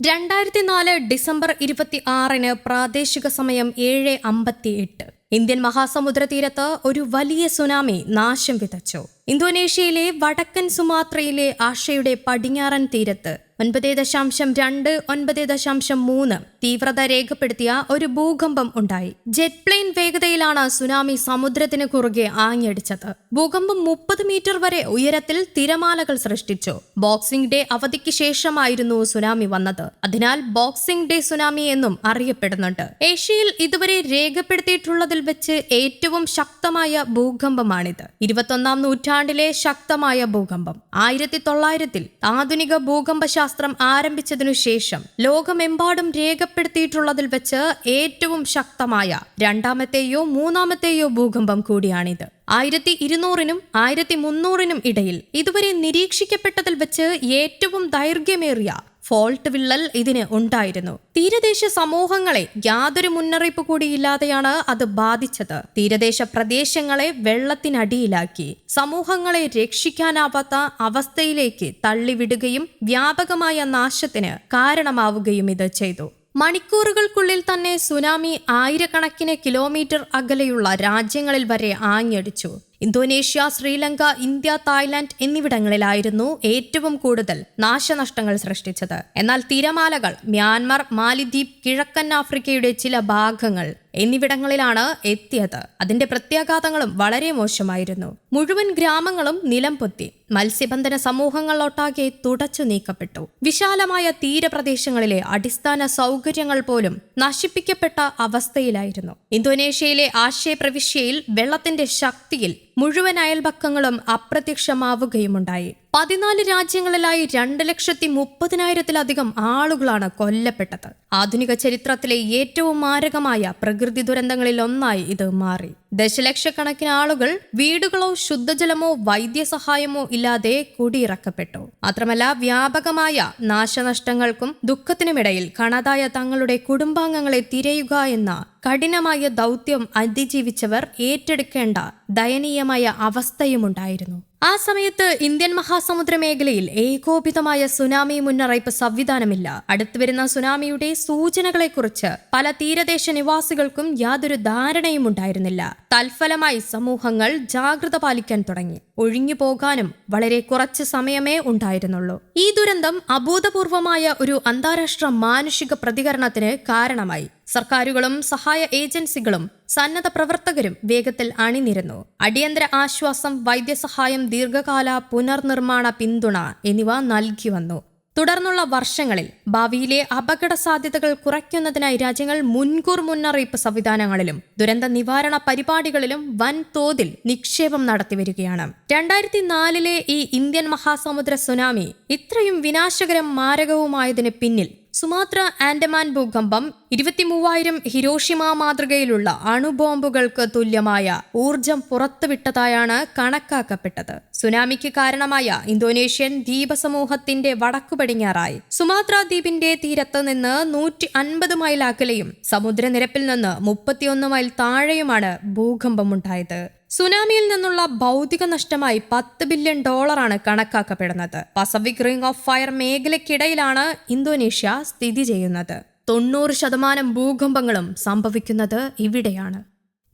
രണ്ടായിരത്തി നാല് ഡിസംബർ ഇരുപത്തി ആറിന് പ്രാദേശിക സമയം ഏഴ് അമ്പത്തി എട്ട് ഇന്ത്യൻ മഹാസമുദ്ര തീരത്ത് ഒരു വലിയ സുനാമി നാശം വിതച്ചു. ഇന്തോനേഷ്യയിലെ വടക്കൻ സുമാത്രയിലെ ആഷയുടെ പടിഞ്ഞാറൻ തീരത്ത് ഒൻപത് ദശാംശം രണ്ട് ഒൻപത് ദശാംശം മൂന്ന് തീവ്രത രേഖപ്പെടുത്തിയ ഒരു ഭൂകമ്പം ഉണ്ടായി. ജെറ്റ് പ്ലെയിൻ വേഗതയിലാണ് സുനാമി സമുദ്രത്തിന് കുറുകെ ആഞ്ഞടിച്ചത്. ഭൂകമ്പം മുപ്പത് മീറ്റർ വരെ ഉയരത്തിൽ തിരമാലകൾ സൃഷ്ടിച്ചു. ബോക്സിംഗ് ഡേ അവധിക്ക് ശേഷമായിരുന്നു സുനാമി വന്നത്. അതിനാൽ ബോക്സിംഗ് ഡേ സുനാമി എന്നും അറിയപ്പെടുന്നുണ്ട്. ഏഷ്യയിൽ ഇതുവരെ രേഖപ്പെടുത്തിയിട്ടുള്ളതിൽ വെച്ച് ഏറ്റവും ശക്തമായ ഭൂകമ്പമാണിത്. ഇരുപത്തൊന്നാം നൂറ്റാണ്ടിലെ ശക്തമായ ഭൂകമ്പം. ആയിരത്തി തൊള്ളായിരത്തിൽ ആധുനിക ഭൂകമ്പശാസ്ത്രം ആരംഭിച്ചതിനു ശേഷം ലോകമെമ്പാടും രേഖപ്പെടുത്തിയിട്ടുള്ളതിൽ വെച്ച് ഏറ്റവും ശക്തമായ രണ്ടാമത്തെയോ മൂന്നാമത്തെയോ ഭൂകമ്പം കൂടിയാണിത്. ആയിരത്തി ഇരുന്നൂറിനും ആയിരത്തി മുന്നൂറിനും ഇടയിൽ ഇതുവരെ നിരീക്ഷിക്കപ്പെട്ടതിൽ വെച്ച് ഏറ്റവും ദൈർഘ്യമേറിയ ഫോൾട്ട് വിള്ളൽ ഇതിന് ഉണ്ടായിരുന്നു. തീരദേശ സമൂഹങ്ങളെ യാതൊരു മുന്നറിയിപ്പ് കൂടിയില്ലാതെയാണ് അത് ബാധിച്ചത്. തീരദേശ പ്രദേശങ്ങളെ വെള്ളത്തിനടിയിലാക്കി. സമൂഹങ്ങളെ രക്ഷിക്കാനാവാത്ത അവസ്ഥയിലേക്ക് തള്ളിവിടുകയും വ്യാപകമായ നാശത്തിന് കാരണമാവുകയും ഇത് ചെയ്തു. മണിക്കൂറുകൾക്കുള്ളിൽ തന്നെ സുനാമി ആയിരക്കണക്കിന് കിലോമീറ്റർ അകലെയുള്ള രാജ്യങ്ങളിൽ വരെ ആഞ്ഞടിച്ചു. ഇന്തോനേഷ്യ ശ്രീലങ്ക ഇന്ത്യ തായ്ലാന്റ് എന്നിവിടങ്ങളിലായിരുന്നു ഏറ്റവും കൂടുതൽ നാശനഷ്ടങ്ങൾ സൃഷ്ടിച്ചത്. എന്നാൽ തിരമാലകൾ മ്യാൻമർ മാലിദ്വീപ് കിഴക്കൻ ആഫ്രിക്കയുടെ ചില ഭാഗങ്ങൾ എന്നിവിടങ്ങളിലാണ് എത്തിയത്. അതിന്റെ പ്രത്യാഘാതങ്ങളും വളരെ മോശമായിരുന്നു. മുഴുവൻ ഗ്രാമങ്ങളും നിലം പൊത്തി. മത്സ്യബന്ധന സമൂഹങ്ങളൊട്ടാകെ തുടച്ചു നീക്കപ്പെട്ടു. വിശാലമായ തീരപ്രദേശങ്ങളിലെ അടിസ്ഥാന സൗകര്യങ്ങൾ പോലും നശിപ്പിക്കപ്പെട്ട അവസ്ഥയിലായിരുന്നു. ഇന്തോനേഷ്യയിലെ ആശയ പ്രവിശ്യയിൽ വെള്ളത്തിന്റെ ശക്തിയിൽ മുഴുവൻ അയൽപക്കങ്ങളും അപ്രത്യക്ഷമാവുകയുമുണ്ടായി പതിനാല് രാജ്യങ്ങളിലായി രണ്ട് ലക്ഷത്തി മുപ്പതിനായിരത്തിലധികം ആളുകളാണ് കൊല്ലപ്പെട്ടത്. ആധുനിക ചരിത്രത്തിലെ ഏറ്റവും മാരകമായ പ്രകൃതി ദുരന്തങ്ങളിൽ ഒന്നായി ഇത് മാറി. ദശലക്ഷക്കണക്കിന് ആളുകൾ വീടുകളോ ശുദ്ധജലമോ വൈദ്യസഹായമോ ഇല്ലാതെ കുടിയിറക്കപ്പെട്ടു. മാത്രമല്ല വ്യാപകമായ നാശനഷ്ടങ്ങൾക്കും ദുഃഖത്തിനുമിടയിൽ കാണാതായ തങ്ങളുടെ കുടുംബാംഗങ്ങളെ തിരയുക എന്ന കഠിനമായ ദൗത്യം അതിജീവിച്ചവർ ഏറ്റെടുക്കേണ്ട ദയനീയമായ അവസ്ഥയുമുണ്ടായിരുന്നു. ആ സമയത്ത് ഇന്ത്യൻ മഹാസമുദ്ര മേഖലയിൽ ഏകോപിതമായ സുനാമി മുന്നറിയിപ്പ് സംവിധാനമില്ല. അടുത്തുവരുന്ന സുനാമിയുടെ സൂചനകളെക്കുറിച്ച് പല തീരദേശ നിവാസികൾക്കും യാതൊരു ധാരണയും ഉണ്ടായിരുന്നില്ല. തൽഫലമായി സമൂഹങ്ങൾ ജാഗ്രത പാലിക്കാൻ തുടങ്ങി. ഒഴിഞ്ഞു പോകാനും വളരെ കുറച്ച് സമയമേ ഉണ്ടായിരുന്നുള്ളൂ. ഈ ദുരന്തം അഭൂതപൂർവമായ ഒരു അന്താരാഷ്ട്ര മാനുഷിക പ്രതികരണത്തിന് കാരണമായി. സർക്കാരുകളും സഹായ ഏജൻസികളും സന്നദ്ധ പ്രവർത്തകരും വേഗത്തിൽ അണിനിരുന്നു. അടിയന്തര ആശ്വാസം വൈദ്യസഹായം ദീർഘകാല പുനർനിർമ്മാണ പിന്തുണ എന്നിവ നൽകി വന്നു. തുടർന്നുള്ള വർഷങ്ങളിൽ ഭാവിയിലെ അപകട സാധ്യതകൾ കുറയ്ക്കുന്നതിനായി രാജ്യങ്ങൾ മുൻകൂർ മുന്നറിയിപ്പ് സംവിധാനങ്ങളിലും ദുരന്ത നിവാരണ പരിപാടികളിലും വൻതോതിൽ നിക്ഷേപം നടത്തിവരികയാണ് രണ്ടായിരത്തി നാലിലെ ഈ ഇന്ത്യൻ മഹാസമുദ്ര സുനാമി ഇത്രയും വിനാശകരം മാരകവുമായതിന് പിന്നിൽ സുമാത്ര ആൻഡമാൻ ഭൂകമ്പം ഇരുപത്തിമൂവായിരം ഹിരോഷിമ മാതൃകയിലുള്ള അണുബോംബുകൾക്ക് തുല്യമായ ഊർജം പുറത്തുവിട്ടതായാണ് കണക്കാക്കപ്പെട്ടത്. സുനാമിക്ക് കാരണമായ ഇന്തോനേഷ്യൻ ദ്വീപസമൂഹത്തിന്റെ വടക്കു പടിഞ്ഞാറായി സുമാത്ര ദ്വീപിന്റെ തീരത്ത് നിന്ന് നൂറ്റി അൻപത് മൈൽ അകലെയും സമുദ്രനിരപ്പിൽ നിന്ന് മുപ്പത്തിയൊന്ന് മൈൽ താഴെയുമാണ് ഭൂകമ്പം ഭൂകമ്പമുണ്ടായത്. സുനാമിയിൽ നിന്നുള്ള ഭൗതിക നഷ്ടമായി പത്ത് ബില്യൺ ഡോളറാണ് കണക്കാക്കപ്പെടുന്നത്. പസഫിക് റിംഗ് ഓഫ് ഫയർ മേഖലയ്ക്കിടയിലാണ് ഇന്തോനേഷ്യ സ്ഥിതി ചെയ്യുന്നത്. തൊണ്ണൂറ് ശതമാനം ഭൂകമ്പങ്ങളും സംഭവിക്കുന്നത് ഇവിടെയാണ്.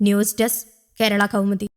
News desk Kerala Kaumudi.